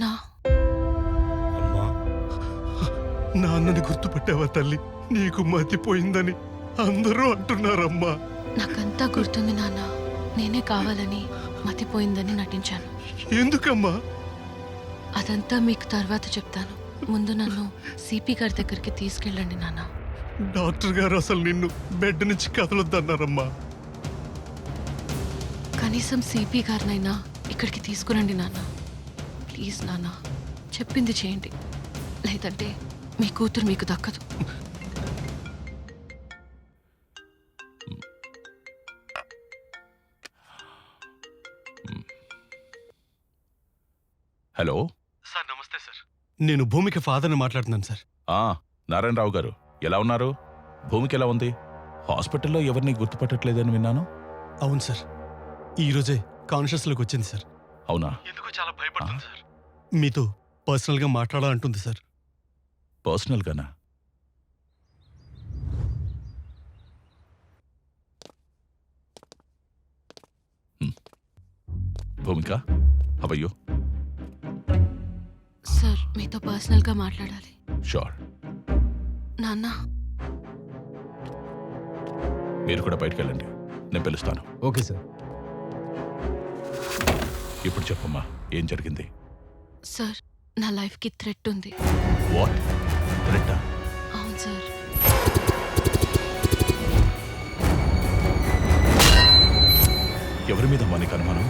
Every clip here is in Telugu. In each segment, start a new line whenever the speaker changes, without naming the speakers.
నానా
అమ్మా నాన్నని గుర్తుపట్టావా తల్లి? నీకు మతిపోయిందని అందరూ అంటున్నారమ్మా.
నాకంతా గుర్తుంది నాన్న. నేనే కావాలని మతిపోయిందని నటించాను.
ఎందుకమ్మా?
అదంతా మీకు తర్వాత చెప్తాను. ముందు నన్ను సిపి గారి దగ్గరికి తీసుకెళ్ళండి నాన్న.
డాక్టర్ గారు అసలు నిన్ను బెడ్ నుంచి కదలొద్దన్నారమ్మా.
కనీసం సిపి గారినైనా ఇక్కడికి తీసుకురండి నాన్న. ప్లీజ్ నాన్న చెప్పింది చేయండి. లేదంటే మీ కూతురు మీకు దక్కదు.
హలో?
సార్ నమస్తే సార్. నేను భూమికి ఫాదర్ని మాట్లాడుతున్నాను సార్.
ఆ నారాయణరావు గారు ఎలా ఉన్నారు? భూమికి ఎలా ఉంది? హాస్పిటల్లో ఎవరిని గుర్తుపట్టట్లేదని విన్నాను?
అవును సార్. ఈ రోజే కాన్షియస్లోకి వచ్చింది సార్.
అవునా?
ఎందుకో చాలా భయపడుతుంది సార్. మీతో పర్సనల్గా మాట్లాడాలంటుంది సార్.
పర్సనల్గానా? హ్మ్. భూమిక హవయ్యో
సార్ మీతో పర్సనల్గా మాట్లాడాలి.
షూర్
నాన్న.
మీరు కూడా బయటికి వెళ్ళండి నేను పిలుస్తాను.
Okay sir.
ఇప్పుడు చెప్పమ్మా ఏం జరిగింది?
సార్ నా లైఫ్కి థ్రెట్ ఉంది.
వాట్? రెట్టా
అవును సార్.
ఎవరి మీద మనకి అనుమానం?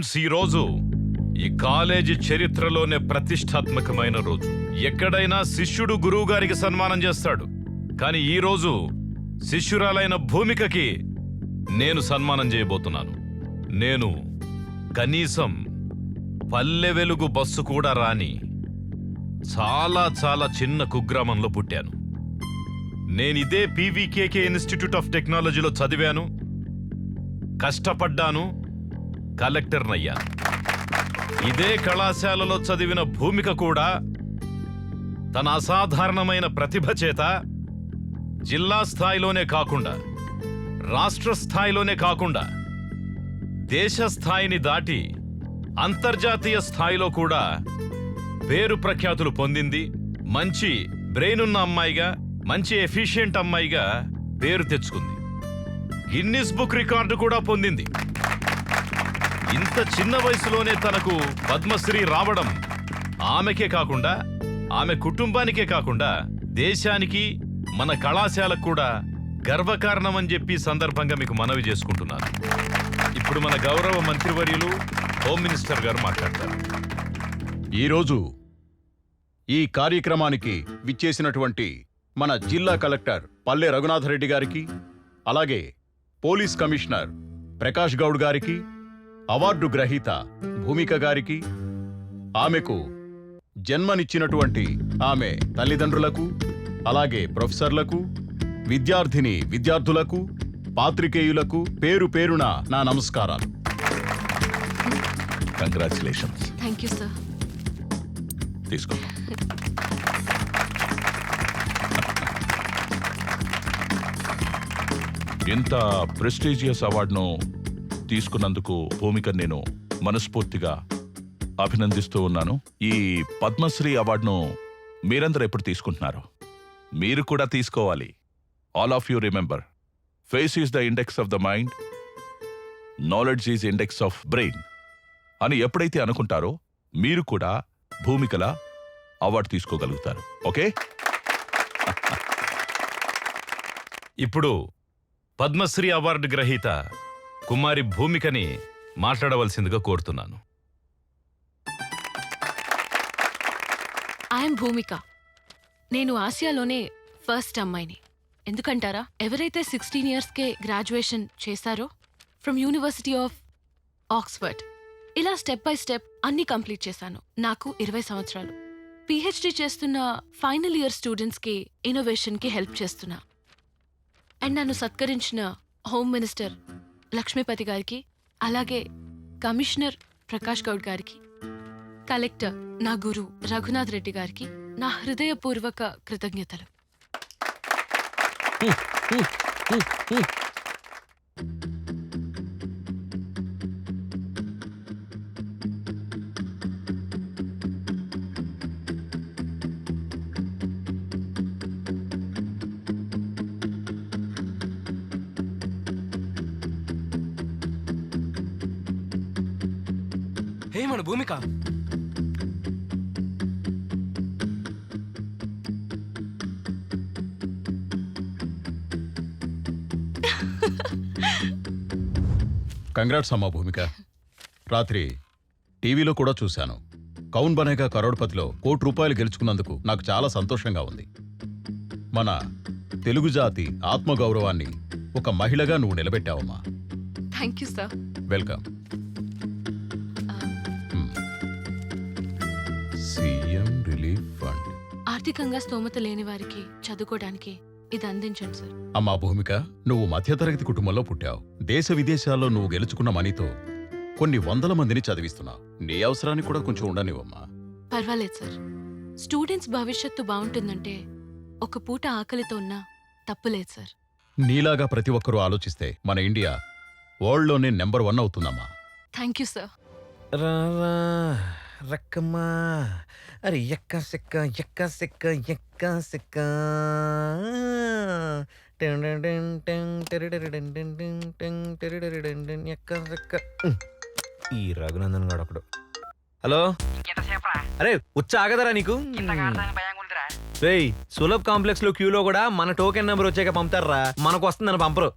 డియర్ స్టూడెంట్స్ ఈ రోజు. ఈ కాలేజీ చరిత్రలోనే ప్రతిష్టాత్మకమైన రోజు. ఎక్కడైనా శిష్యుడు గురువు గారికి సన్మానం చేస్తాడు. కానీ ఈ రోజు శిష్యురాలైన భూమికకి నేను సన్మానం చేయబోతున్నాను. నేను కనీసం పల్లె వెలుగు బస్సు కూడా రాని చాలా చాలా చిన్న కుగ్రామంలో పుట్టాను. నేను ఇదే పీవీకేకే ఇన్స్టిట్యూట్ ఆఫ్ టెక్నాలజీలో చదివాను. కష్టపడ్డాను. కలెక్టర్నయ్యాను ఇదే కళాశాలలో చదివిన భూమిక కూడా తన అసాధారణమైన ప్రతిభ చేత జిల్లా స్థాయిలోనే కాకుండా రాష్ట్ర స్థాయిలోనే కాకుండా దేశ స్థాయిని దాటి అంతర్జాతీయ స్థాయిలో కూడా పేరు ప్రఖ్యాతులు పొందింది మంచి బ్రెయిన్ ఉన్న అమ్మాయిగా మంచి ఎఫిషియెంట్ అమ్మాయిగా పేరు తెచ్చుకుంది. గిన్నిస్ బుక్ రికార్డు కూడా పొందింది. ఇంత చిన్న వయసులోనే తనకు పద్మశ్రీ రావడం ఆమెకే కాకుండా ఆమె కుటుంబానికే కాకుండా దేశానికి మన కళాశాలకు కూడా గర్వకారణం అని చెప్పి సందర్భంగా మీకు మనవి చేసుకుంటున్నాను. ఇప్పుడు మన గౌరవ మంత్రివర్యులు హోమ్ మినిస్టర్ గారు మాట్లాడతారు.
ఈరోజు ఈ కార్యక్రమానికి విచ్చేసినటువంటి మన జిల్లా కలెక్టర్ పల్లె రఘునాథరెడ్డి గారికి అలాగే పోలీస్ కమిషనర్ ప్రకాష్ గౌడ్ గారికి అవార్డు గ్రహీత భూమిక గారికి ఆమెకు జన్మనిచ్చినటువంటి ఆమె తల్లిదండ్రులకు అలాగే ప్రొఫెసర్లకు విద్యార్థిని విద్యార్థులకు పాత్రికేయులకు పేరు పేరున నా నమస్కారాలు.
కంగ్రాచులేషన్స్
థ్యాంక్ యూ సార్
తీసుకో. ఇంత ప్రెస్టీజియస్ అవార్డును తీసుకున్నందుకు భూమిక నేను మనస్ఫూర్తిగా అభినందిస్తూ ఉన్నాను. ఈ పద్మశ్రీ అవార్డును మీరందరూ ఎప్పుడు తీసుకుంటున్నారు? మీరు కూడా తీసుకోవాలి. All of you remember face is the index of the mind knowledge is index of brain అని ఎప్పుడైతే అనుకుంటారో మీరు కూడా భూమికల అవార్డు తీసుకోగలుగుతారు. ఓకే?
ఇప్పుడు పద్మశ్రీ అవార్డు గ్రహీత కుమారి భూమికని మాట్లాడవలసిందిగా కోరుతున్నాను.
I am Bhoomika. నేను ఆసియాలోనే ఫస్ట్ అమ్మాయిని. ఎందుకంటారా? ఎవరైతే సిక్స్టీన్ ఇయర్స్కే గ్రాడ్యుయేషన్ చేశారో ఫ్రమ్ యూనివర్సిటీ ఆఫ్ ఆక్స్ఫర్డ్. ఇలా స్టెప్ బై స్టెప్ అన్ని కంప్లీట్ చేశాను. నాకు ఇరవై సంవత్సరాలు. పిహెచ్డి చేస్తున్న ఫైనల్ ఇయర్ స్టూడెంట్స్కి ఇన్నోవేషన్కి హెల్ప్ చేస్తున్నా. అండ్ నన్ను సత్కరించిన హోమ్ మినిస్టర్ లక్ష్మీపతి గారికి అలాగే కమిషనర్ ప్రకాష్ గౌడ్ గారికి కలెక్టర్ నా గురు రఘునాథ్ రెడ్డి గారికి నా హృదయపూర్వక కృతజ్ఞతలు.
భూమిక
కంగ్రాట్స్ అమ్మా భూమిక. రాత్రి టీవీలో కూడా చూశాను. కౌన్ బనేగా కరోడ్పతిలో కోటి రూపాయలు గెలుచుకున్నందుకు నాకు చాలా సంతోషంగా ఉంది. మన తెలుగు జాతి ఆత్మగౌరవాన్ని ఒక మహిళగా నువ్వు నిలబెట్టావమ్మా.
థ్యాంక్ యూ సార్
వెల్కమ్
ఆర్థికంగా స్తోమత లేని వారికి చదువుకోవడానికి ఇది అందించండి సార్.
అమ్మా భూమిక నువ్వు మధ్యతరగతి కుటుంబంలో పుట్టావు. దేశ విదేశాల్లో నువ్వు గెలుచుకున్న మనీతో కొన్ని వందల మందిని చదివిస్తున్నావు. నీ అవసరానికి కూడా కొంచెం ఉండనివమ్మా
పర్వాలేదు సార్. స్టూడెంట్స్ భవిష్యత్తు బాగుంటుందంటే ఒక పూట ఆకలితో ఉన్నా తప్పులేదు సార్.
నీలాగా ప్రతి ఒక్కరూ ఆలోచిస్తే మన ఇండియా వరల్డ్లోనే నెంబర్ వన్ అవుతుందమ్మా.
Thank you sir.
రా రా. రక్కమ్మా. అరే ఎక్క సెక్క ఎక్క సెక్క ఎక్క సెక్క. ఎక్క సెక్క. ఈ రఘునందన్ గాడు ఒకడు. హలో? అరే వచ్చి ఆగదరా నీకు? రేయ్ సులభ్ కాంప్లెక్స్లో క్యూలో కూడా మన టోకెన్ నెంబర్ వచ్చాక పంపుతారా? మనకు వస్తుందని పంపరు.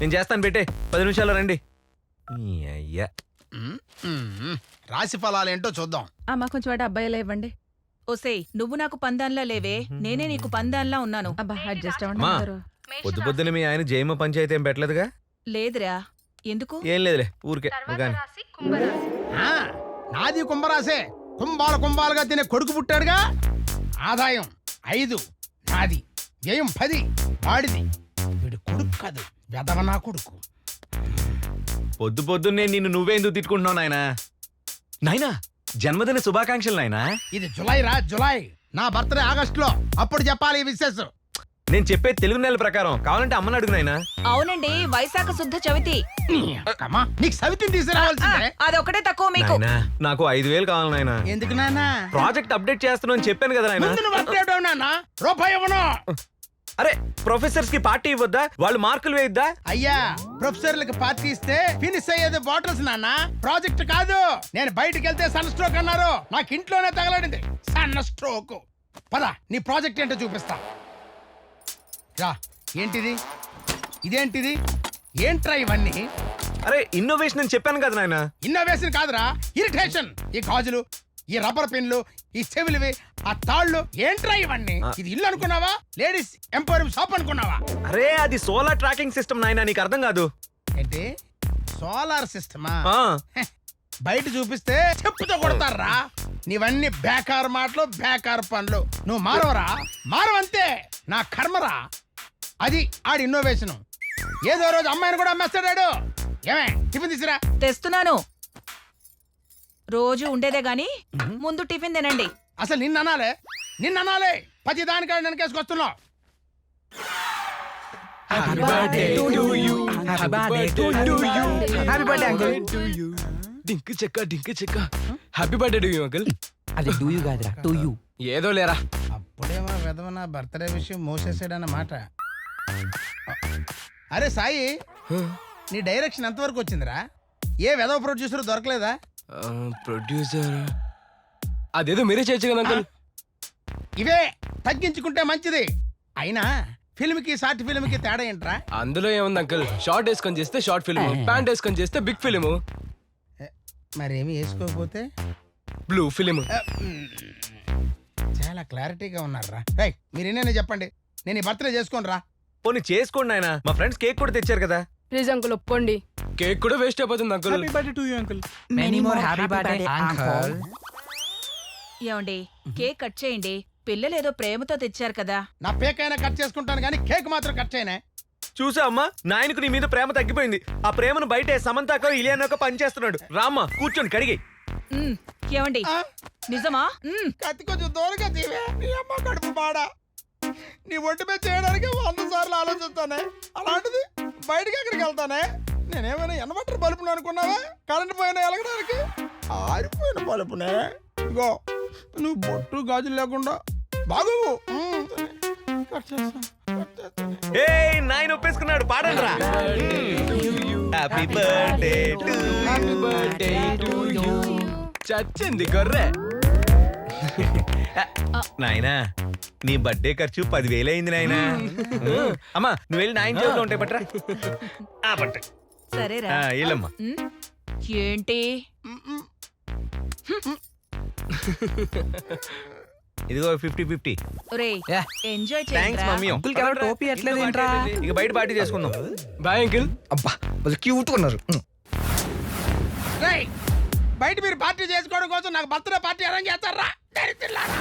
నేను చేస్తాను పెట్టే. పది నిమిషాలు రండి. అయ్యా.
రాశి ఫలాలేంటో చూద్దాం.
అమ్మా కొంచెం వాటి అబ్బాయిలా ఇవ్వండి.
ఓసేయ్ నువ్వు నాకు పందాన్లా లేవే నేనే నీకు పందాన్లా ఉన్నాను.
అబ్బా అడ్జస్ట్ అవ్వండి
అమ్మా.
అందరూ.
పొద్దు పొద్దున మీ ఆయన జైమ పంచాయతీ ఏం పెట్టలేదుగా?
లేదురా. ఎందుకు?
ఏం లేదులే ఊరికే కానీ
ఆ, నాది కుంభరాసే కుంభాల కుంభాలుగా తినే కొడుకు పుట్టాడుగా? ఆదాయం ఐదు నాది వ్యయం పది వాడిది. వీడి కొడుకు కాదు వెదవ నా కొడుకు.
పొద్దు పొద్దున్నే నిన్ను నువ్వే ఎందుకు తిట్టుకుంటున్నావు నాయనా? నాయనా జన్మదిన శుభాకాంక్షలు నాయనా.
ఇది జులై రా జులై. నా బర్త్డే ఆగస్ట్లో అప్పుడు చెప్పాలి ఈ విశేష.
నేను చెప్పే తెలుగు నెల ప్రకారం కావాలంటే అమ్మని అడుగు నాయనా.
అవునండి వైశాఖ శుద్ధ చవితి.
నీకు సవితిని తీసుకురావాల్సిందే
అదొకటే తక్కువ మీకు.
నాయనా నాకు ఐదు వేలు కావాలి నాయనా.
ఎందుకు నాన్న
ప్రాజెక్ట్ అప్డేట్ చేస్తున్నాను చెప్పాను కదా నాయనా.
ముందు నువ్వు రూపాయి ఇవ్వను.
అరే ప్రొఫెసర్స్కి పార్టీ ఇవ్వద్దా? వాళ్ళు మార్కులు వేయద్దా?
అయ్యా ప్రొఫెసర్లకు పార్టీ ఇస్తే ఫినిష్ అయ్యేది బాటిల్స్ నాన్న. ప్రాజెక్ట్ కాదు. నేను బయటికి వెళ్తే సన్ స్ట్రోక్ అన్నారు. నాకు ఇంట్లోనే తగలడింది. సన్న స్ట్రోక్. పద నీ ప్రాజెక్ట్ ఏంటో చూపిస్తా. రా ఏంటిది? ఇదేంటిది? ఏంట్రా ఇవన్నీ?
అరే ఇన్నోవేషన్ అని చెప్పాను కదా నాయనా.
ఇన్నోవేషన్ కాదురా ఇరిటేషన్ ఈ గాజులు ఈ రబ్బర్ పిన్లు ఈ చెవులివి ఆ తాళ్ళు ఏంట్రా ఇవన్నీ. ఇది ఇల్లు అనుకున్నావా? లేడీస్ ఎంపోరియం షాప్ అనుకున్నావా?
అరే అది సోలార్ ట్రాకింగ్ సిస్టమ్ నాయనా నీకు అర్థం కాదు.
ఏంటి? సోలార్ సిస్టమా?
ఆ.
బయట చూపిస్తే చెప్పుతో కొడతారా? నీవన్నీ బేకార్ మాటలు బేకార్ పనులు. నువ్వు మారవరా? మారవంతే. నా కర్మరా? అది ఆడి ఇన్నోవేషన్ ఏదో రోజు అమ్మాయిని కూడా అమ్మేస్తాడాడు ఏమే టిఫిన్ తీసురా
తెస్తున్నాను. రోజు ఉండేదే గాని ముందు టిఫిన్ తినండి.
అసలు నిన్న అనాలే. నిన్న అనాలే. పది దానికాడ వెనకేసుకొస్తున్నావు
డింక్ చెక్క డింక్ చెక్క. Happy birthday to you uncle
అది డూ యూ కాదురా టు యూ
ఏదో లేరా.
అప్పుడేమో నా బర్త్డే విషయం మోసేసాడన్నమాట అరే సాయి నీ డైరెక్షన్ ఎంతవరకు వచ్చిందిరా? ఏ విధవ ప్రొడ్యూసర్ దొరకలేదా?
ప్రొడ్యూసర్ అదేదో మీరే చేయొచ్చు కదా అంకుల్
ఇవే తగ్గించుకుంటే మంచిది. అయినా ఫిల్మ్కి షార్ట్ ఫిల్మ్కి తేడా ఏంట్రా?
అందులో ఏముంది అంకుల్ షార్ట్ వేసుకొని చేస్తే షార్ట్ ఫిల్మ్ ప్యాంట్ వేసుకొని చేస్తే బిగ్ ఫిలిం
మరేమి వేసుకోకపోతే?
బ్లూ ఫిలిం
ఆ, మ్, చాలా క్లారిటీగా ఉన్నారా రై మీరు ఎన్నైనా చెప్పండి. నేను ఈ బర్త్డే చేసుకోను రా
పోనీ చేసుకోండి నాయనా. మా ఫ్రెండ్స్ కేక్ కూడా తెచ్చారు కదా.
ప్లీజ్ అంకుల్ ఒప్పుకోండి.
కేక్ కూడా వేస్ట్ అయిపోతుంది uncle.
Many more happy birthday uncle
ఏమండి కేక్ కట్ చేయండి. పిల్లలు ఏదో ప్రేమతో తెచ్చారు కదా.
నా పేకైనా కట్ చేసుకుంటాను కానీ కేక్ మాత్రం కట్ చేయనే.
చూసా అమ్మా నాయనకు నీ మీద ప్రేమ తగ్గిపోయింది. ఆ ప్రేమను బయటే సమంతాకో ఇలియానోకో పనిచేస్తున్నాడు రామ్మా కూర్చొని కడిగి.
ఏమండి? నిజమా?
కత్తి కొంచెం దూరంగా తీవే. నీ అమ్మ కడుపు నీ ఒంటి మీద చేయడానికి వంద సార్లు ఆలోచిస్తానే. అలాంటిది? బయటికి ఎక్కడికి వెళ్తానే? నేనేమైనా ఎనబట్టర్ బలుపును అనుకున్నావా? కరెంట్ పోయినా ఎలగడానికి ఆరిపోయిన బలుపునే ఇగో నువ్వు బొట్టు గాజులు లేకుండా బాగు
ఏ నాయన ఒప్పేసుకున్నాడు పాడండి రా happy birthday to
happy birthday to you చచ్చింది గొర్రె.
నాయనా నీ బర్త్డే ఖర్చు పదివేలు అయింది నాయనా. అమ్మా నువ్వు వెళ్ళి నాయన చేతిలో ఉంటాయి పట్రా ఆ, పట్టు.
సరేరా.
ఆ, వెళ్ళమ్మా.
ఏంటి?
ఇదిగో fifty fifty.
Enjoy
thanks mummy.
అంకుల్కి ఎవరో టోపీ ఎట్లేదు ఏంట్రా?
ఇక బయట పార్టీ చేసుకుందాం.
బాయ్ అంకిల్
అబ్బా వాళ్ళు క్యూట్ ఉన్నారు.
బయట మీరు పార్టీ చేసుకోవడం కోసం నాకు బర్త్డే పార్టీ అరేంజ్ చేస్తారా? దరిద్రులారా.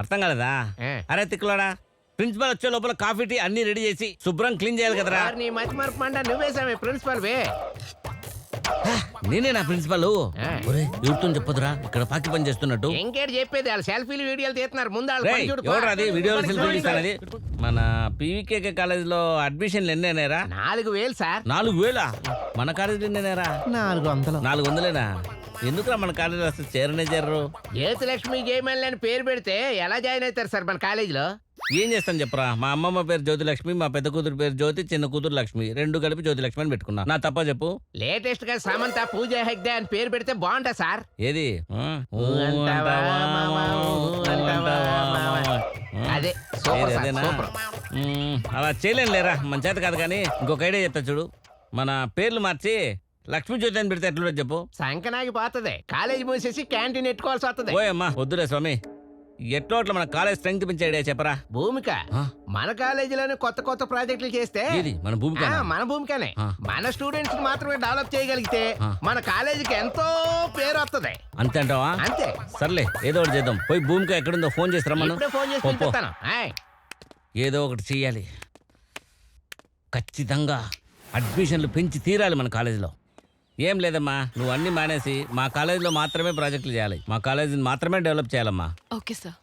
అర్థం కాలేదా? అరే తిక్కులాడా ప్రిన్సిపల్ వచ్చే లోపల కాఫీ టీ అన్ని రెడీ చేసి శుభ్రం క్లీన్ చేయాలి కదరా.
నీ మతి మరపు మంట నువ్వేసామే ప్రిన్సిపల్ వే.
నేనే నా ప్రిన్సిపల్ ఎవరితో చెప్పదురా ఇక్కడ పాకి పని చేస్తున్నట్టు.
ఇంకేటి చెప్పేది వాళ్ళు సెల్ఫీలు వీడియోలు తీస్తున్నారు. ముందు
అది? వీడియోలు తీస్తానది. మన పీవీకేకే కాలేజ్లో అడ్మిషన్లు ఎన్ని అయినారా
నాలుగు వేలు సార్.
నాలుగు వేల? మన కాలేజీలో ఎన్నైనారా
నాలుగు వందలు.
నాలుగు వందలేనా? ఎందుకురా మన కాలేజీలో అసలు చేరనే చేరరు
జ్యోతిలక్ష్మి జయమల్లి అని పేరు పెడితే ఎలా జాయిన్ అవుతారు సార్ మన కాలేజీలో?
ఏం చేస్తాను చెప్పరా? మా అమ్మమ్మ పేరు జ్యోతి లక్ష్మి మా పెద్ద కూతురు పేరు జ్యోతి చిన్న కూతురు లక్ష్మి. రెండు కలిపి జ్యోతి లక్ష్మి అని పెట్టుకున్నా. నా తప్ప చెప్పు?
లేటెస్ట్గా సమంత పూజ హెగ్డే అని పేరు పెడితే బాగుంటా సార్.
ఏది? ఆ? ఊ
అంటావా,
అంటావా,
మావా, ఊ అంటావా, మావా.
ఆ?
అదే సూపర్
ఏది
సార్,
అదేనా?
సూపర్.
మ్మ్, అలా చేయలేను లేరా? మన చేత కాదు కానీ ఇంకొక ఐడియా చెప్తా చూడు. మన పేర్లు మార్చి లక్ష్మీ జ్యోతి అని పెడితే ఎట్లుండదు చెప్పు.
సంకనాగి పోతుంది. కాలేజీ మూసేసి క్యాంటీన్ ఎట్టుకోవాల్సి వస్తుంది.
ఓయమ్మా వద్దులే స్వామి. ఎట్లో అట్లా మన కాలేజ్ స్ట్రెంగ్త్ పెంచే ఐడియా చెప్పరా?
భూమిక? మన కాలేజీలోనే కొత్త కొత్త ప్రాజెక్టులు చేస్తే
మన భూమిక
మన భూమికనే. మన స్టూడెంట్స్ మాత్రమే డెవలప్ చేయగలిగితే. మన కాలేజీకి ఎంతో పేరు వస్తుంది
అంతే అంటావా?
అంతే.
సర్లే ఏదో ఒకటి చేద్దాం. పోయి భూమిక ఎక్కడుందో ఫోన్ చేసి రమ్మను.
ఇప్పుడే ఫోన్ చేసి ఆయ్.
ఏదో ఒకటి చెయ్యాలి. ఖచ్చితంగా అడ్మిషన్లు పెంచి తీరాలి మన కాలేజీలో. ఏం లేదమ్మా. నువ్వు అన్ని మానేసి మా కాలేజీలో మాత్రమే ప్రాజెక్టులు చేయాలి. మా కాలేజీని మాత్రమే డెవలప్ చేయాలమ్మా.
Okay sir.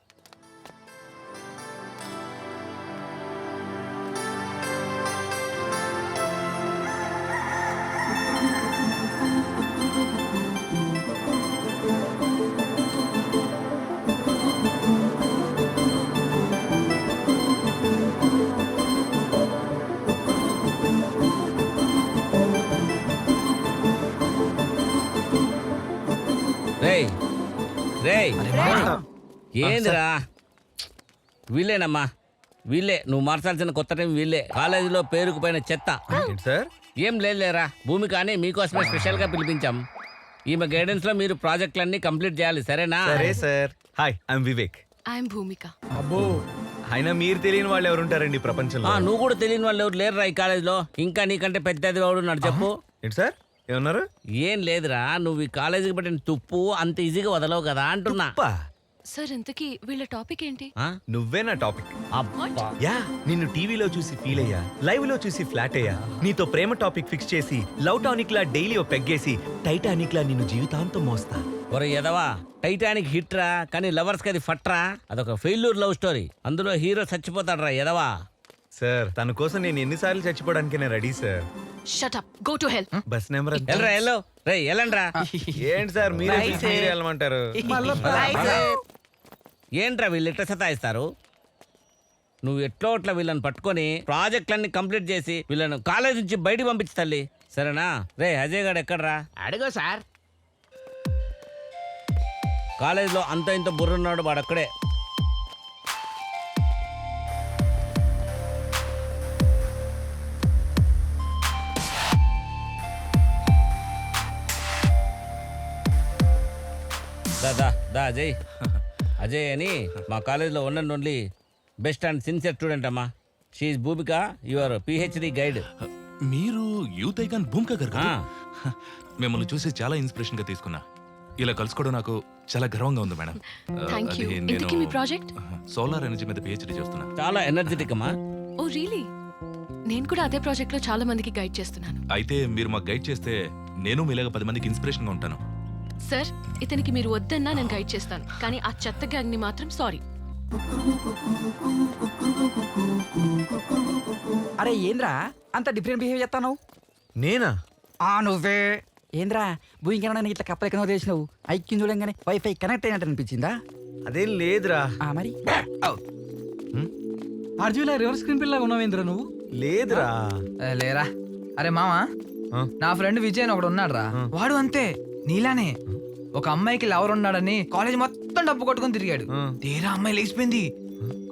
రేయ్ రేయ్. ఏందిరా? వీళ్ళేనమ్మా. వీళ్ళే నువ్వు మార్చాల్సిన కొత్త టైం వీళ్ళే. కాలేజీలో పేరుకు పైన చెత్త.
సార్?
ఏం లేదులేరా. భూమి కానీ మీకోసమే స్పెషల్గా పిలిపించాం. ఈమె గైడెన్స్లో మీరు ప్రాజెక్టులన్నీ కంప్లీట్ చేయాలి సరేనా?
సరే sir. Hi I'm Vivek.
I'm Bhumika.
అబ్బో.
అయినా మీరు తెలియని వాళ్ళు ఎవరు ఉంటారండి ప్రపంచంలో?
ఆ, నువ్వు కూడా తెలియని వాళ్ళు ఎవరు లేరురా ఈ కాలేజీలో? ఇంకా నీకంటే పెద్దది వాడు ఉన్నాడు చెప్పు.
ఏంటి సార్? ఏమన్నారు?
ఏం లేదురా నువ్వు ఈ కాలేజీకి పెట్టిన తుప్పు అంత ఈజీగా వదలవు కదా అంటున్నా.
సార్ ఇంతకీ వీళ్ళ టాపిక్ ఏంటి?
ఆ?
నువ్వే నా టాపిక్.
అబ్బా.
యా నిన్ను టీవీలో చూసి ఫీల్ అయ్యా లైవ్లో చూసి ఫ్లాట్ అయ్యా. నీతో ప్రేమ టాపిక్ ఫిక్స్ చేసి లవ్ టానిక్ లా డైలీ ఓ పెగ్గేసి టైటానిక్ లా నిన్ను జీవితాంతం మోస్తా.
ఒరే ఎదవా టైటానిక్ హిట్ రా కానీ లవర్స్కి అది ఫట్రా? అదొక ఫెయిల్యూర్ లవ్ స్టోరీ. అందులో హీరో చచ్చిపోతాడు రా ఎదవా
సార్ తన కోసం నేను ఎన్నిసార్లు చచ్చిపోవడానికి నేను ready sir.
Shut up go to help
bus number
ఎల్రా ఎల్లో. రే ఎల్లండ్రా.
ఏంటి సార్ మీరే పిలిచి మీరే వెళ్ళమంటారు?
ఏంట్రా వీళ్ళు ఎట్లా సతాయిస్తారు? నువ్వు ఎట్లో అట్లా వీళ్ళని పట్టుకొని ప్రాజెక్టులన్నీ కంప్లీట్ చేసి వీళ్ళను కాలేజ్ నుంచి బయటికి పంపించు తల్లి. సరేనా? రే అజయ్ గారు ఎక్కడ్రా?
అడుగు సార్.
కాలేజీలో అంత ఇంత బుర్రున్నాడు వాడు అక్కడే దా అజయ్. అజయ్ అని మా కాలేజీలో one and only best and sincere student అమ్మా. She Bhumika your PhD guide
మీరు యూత్ ఐకాన్ భూమిక గారు కదా? మిమ్మల్ని చూసి చాలా ఇన్స్పిరేషన్గా తీసుకున్నా. ఇలా కలుసుకోవడం నాకు చాలా గర్వంగా ఉంది మేడం. ఆ,
థ్యాంక్ యూ
అది
ఇంతకీ మీ ప్రాజెక్ట్
సోలార్ ఎనర్జీ మీద పిహెచ్డి చేస్తున్నా.
చాలా ఎనర్జెటిక్ అమ్మా.
ఓ రియలీ నేను కూడా అదే ప్రాజెక్ట్లో చాలా మందికి గైడ్ చేస్తున్నాను.
అయితే మీరు మాకు గైడ్ చేస్తే నేను మీలాగా పది మందికి ఇన్స్పిరేషన్గా ఉంటాను.
సార్ ఇతనికి మీరు వద్దన్నా నేను గైడ్ చేస్తాను. కానీ ఆ చెత్త గ్యాంగ్ని మాత్రం సారీ
అరే ఏంద్రా? అంత డిఫరెంట్ బిహేవ్ చేస్తాను
నేనా?
ఆ నువ్వే. ఏంద్రా భూమికన్నా నేను ఇట్లా కప్పలెక్కనో చేసినావు ఐక్యం చూడంగానే వైఫై కనెక్ట్ అయినట్టు అనిపించిందా?
అదేం లేదురా.
ఆ మరి?
అర్జున్ రివర్స్ స్క్రీన్ పిల్ల ఉన్నావేంద్ర నువ్వు?
లేదురా.
లేరా. అరే మామా? నా ఫ్రెండ్ విజయ్ అని ఒకడు ఉన్నాడు రా. వాడు అంతే. నీలానే ఒక అమ్మాయికి లవర్ ఉన్నాడని కాలేజ్ మొత్తం డబ్బు కొట్టుకొని తిరిగాడు. తీరా అమ్మాయి లేచిపోయింది.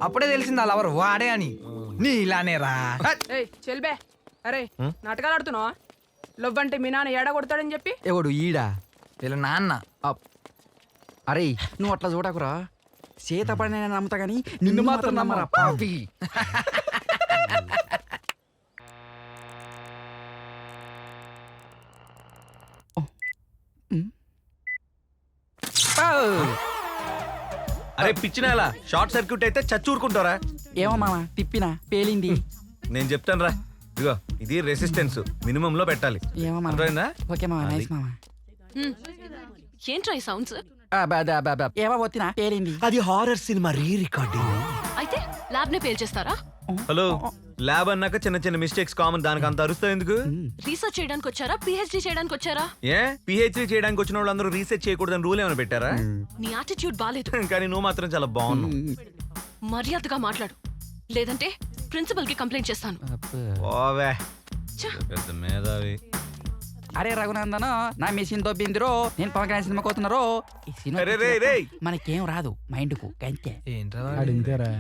అప్పుడే తెలిసింది ఆ లవర్ వాడే అని. నీలానే రా.
ఏయ్ చెల్బే. అరే నాటకాలు ఆడుతున్నావా లవ్ అంటే మీ నాన్న ఏడ కొడతాడని చెప్పి?
ఎవడు? ఈడా?
వీళ్ళ నాన్న.
అప్. అరే నువ్వు అట్లా చూడకురా. చేత పడిన నమ్ముతా కానీ నిన్ను మాత్రం నమ్మరా పాపి.
అరే పిచ్చినాలా షార్ట్ సర్క్యూట్ అయితే చచ్చూరుకుంటారా
ఏమో మామ తిప్పినా పేలింది.
నేను చెప్తాను రా ఇదిగో ఇది రెసిస్టెన్స్ మినిమం లో పెట్టాలి.
ఏమో మామ.
అర్థమైందా?
ఓకే మామ. నైస్ మామ.
ఏంట్రా ఈ సౌండ్స్
ఆ, బా, దా, బా, బా. ఏమో వచ్చినా పేలింది.
అది హారర్ సినిమా రీ రికార్డింగ్
అయితే ల్యాబ్నే పేల్చేస్తారా
హలో. ల్యాబ్ అన్నాక చిన్న చిన్న మిస్టేక్స్ కామన్ దానికి అంత అరుస్తావు ఎందుకు?
రీసెర్చ్ చేయడానికి వచ్చారా? పిహెచ్డి చేయడానికి వచ్చారా?
ఏ? పిహెచ్డీ చేయడానికి వచ్చిన వాళ్ళందరూ రీసెర్చ్ చేయకూడదని రూల్ ఏమైనా పెట్టారా?
నీ యాటిట్యూడ్ బాలేదు.
కానీ నువ్వు మాత్రం చాలా బాగున్నావు.
మర్యాదగా మాట్లాడు. లేదంటే ప్రిన్సిపల్కి కంప్లైంట్ చేస్తాను.
ఓవే! పెద్ద మేధావి.
అరే రఘునందన నా మెషిన్ దొబ్బిందిరో నేను పవన్ కళ్యాణ్ సినిమా కోతున్నారో ఈ సినిమా మనకేం రాదు మైండ్కు
ఏంట్రా